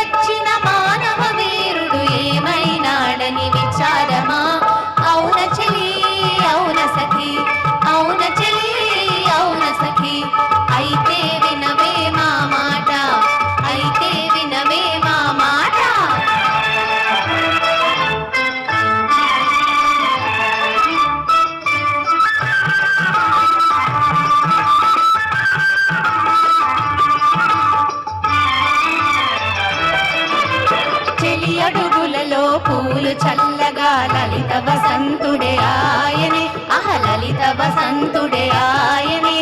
వచ్చిన మా అడుగులలో పూలు చల్లగా లలిత వసంతుడే ఆయనే. ఆ లలిత వసంతుడే ఆయనే.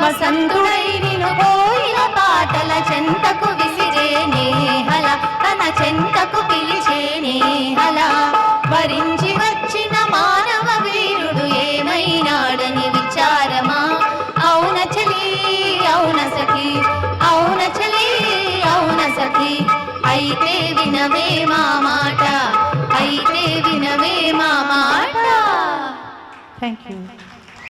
వసంతుడై నిను పోయిన పాటల చెంతకు అయితే వినవే మా మాట అయితే వినవే మా మాట. Thank you